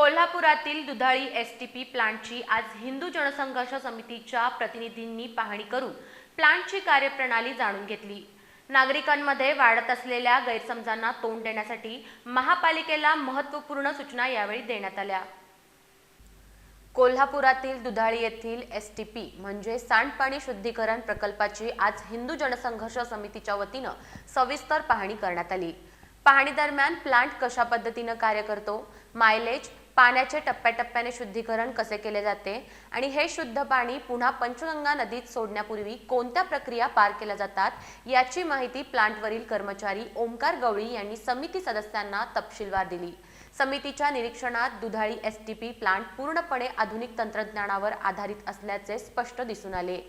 कोल्हापुरातील Dudhali S T P प्लांटची आज हिंदू जनसंघर्ष समितीच्या प्रतिनिधींनी पाहणी करून प्लांटची कार्यप्रणाली जाणून घेतली. नागरिकांमध्ये वाढत असलेल्या गैरसमजांना तोंड देण्यासाठी महापालिकेला महत्त्वपूर्ण सूचना यावेळी देण्यात आल्या. कोल्हापुरातील दुधाळी येथील एस टी पी म्हणजे सांडपाणी शुद्धीकरण प्रकल्पाची आज हिंदू जनसंघर्ष समितीच्या वतीनं सविस्तर पाहणी करण्यात आली. पाहणी दरम्यान प्लांट कशा पद्धतीनं कार्य करतो? मायलेज पाण्याचे टप्प्याटप्प्याने शुद्धीकरण कसे केले जाते आणि हे शुद्ध पाणी पुन्हा पंचगंगा नदीत सोडण्यापूर्वी कोणत्या प्रक्रिया पार केल्या जातात याची माहिती प्लांटवरील कर्मचारी ओमकार गवळी यांनी समिती सदस्यांना तपशीलवार दिली. समितीच्या निरीक्षणात Dudhali S T P plant पूर्णपणे आधुनिक तंत्रज्ञानावर आधारित असल्याचे स्पष्ट दिसून आले.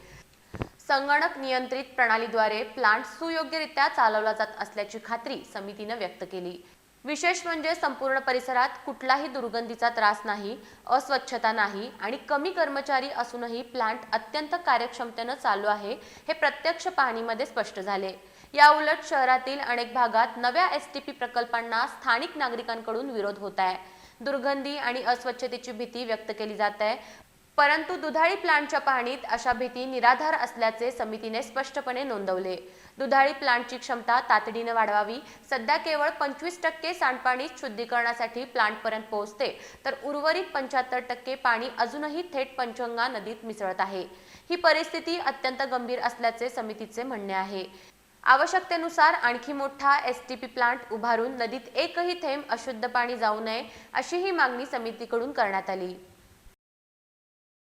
संगणक नियंत्रित प्रणालीद्वारे प्लांट सुयोग्यरित्या चालवला जात असल्याची खात्री समितीनं व्यक्त केली. विशेष म्हणजे संपूर्ण परिसरात कुठलाही दुर्गंधीचा त्रास नाही अस्वच्छता नाही आणि कमी कर्मचारी असूनही प्लांट अत्यंत कार्यक्षमतेनं चालू आहे हे प्रत्यक्ष पाहणीमध्ये स्पष्ट झाले. या उलट शहरातील अनेक भागात नव्या एस टी पी प्रकल्पांना स्थानिक नागरिकांकडून विरोध होत आहे. दुर्गंधी आणि अस्वच्छतेची भीती व्यक्त केली जात आहे. परंतु दुधाळी प्लांटच्या पाहणीत अशा भीती निराधार असल्याचे समितीने स्पष्टपणे नोंदवले. दुधाळी प्लांटची क्षमता तातडीने वाढवावी सध्या केवळ पंचवीस टक्के सांडपाणी शुद्धीकरणासाठी प्लांटपर्यंत पोहोचते तर उर्वरित पंच्याहत्तर टक्के पाणी अजूनही थेट पंचगंगा नदीत मिसळत आहे. ही परिस्थिती अत्यंत गंभीर असल्याचे समितीचे म्हणणे आहे. आवश्यकतेनुसार आणखी मोठा एस टी पी प्लांट उभारून नदीत एकही थेंब अशुद्ध पाणी जाऊ नये अशी ही मागणी समितीकडून करण्यात आली.